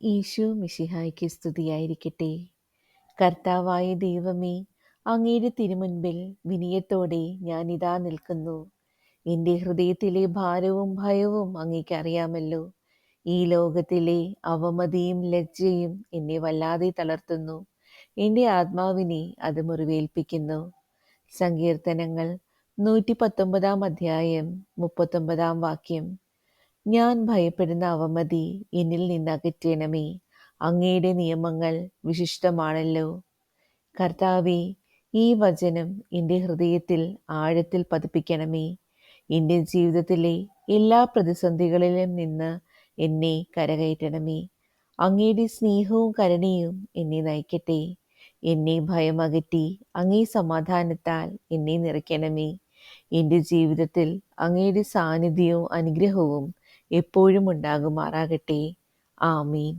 ഈശോ മിഷിഹായ്ക്ക് സ്തുതിയായിരിക്കട്ടെ. കർത്താവായ ദൈവമേ അങ്ങയുടെ തിരുമുൻപിൽ വിനയത്തോടെ ഞാനിതാ നിൽക്കുന്നു. എന്റെ ഹൃദയത്തിലെ ഭാരവും ഭയവും അങ്ങേക്ക് അറിയാമല്ലോ. ഈ ലോകത്തിലെ അവമതിയും ലജ്ജയും എന്നെ വല്ലാതെ തളർത്തുന്നു. എന്റെ ആത്മാവിനെ അത് മുറിവേൽപ്പിക്കുന്നു. സങ്കീർത്തനങ്ങൾ നൂറ്റി പത്തൊമ്പതാം അധ്യായം മുപ്പത്തൊമ്പതാം വാക്യം. ഞാൻ ഭയപ്പെടുന്ന അവമതി എന്നിൽ നിന്ന് അകറ്റണമേ. അങ്ങയുടെ നിയമങ്ങൾ വിശിഷ്ടമാണല്ലോ. കർത്താവെ ഈ വചനം എന്റെ ഹൃദയത്തിൽ ആഴത്തിൽ പതിപ്പിക്കണമേ. എന്റെ ജീവിതത്തിലെ എല്ലാ പ്രതിസന്ധികളിലും നിന്ന് എന്നെ കരകയറ്റണമേ. അങ്ങയുടെ സ്നേഹവും കരുണയും എന്നെ നയിക്കട്ടെ. എന്നെ ഭയമകറ്റി അങ്ങേ സമാധാനത്താൽ എന്നെ നിറയ്ക്കണമേ. എന്റെ ജീവിതത്തിൽ അങ്ങയുടെ സാന്നിധ്യവും അനുഗ്രഹവും എപ്പോഴും ഉണ്ടാകുമാറാകട്ടെ. ആമീൻ.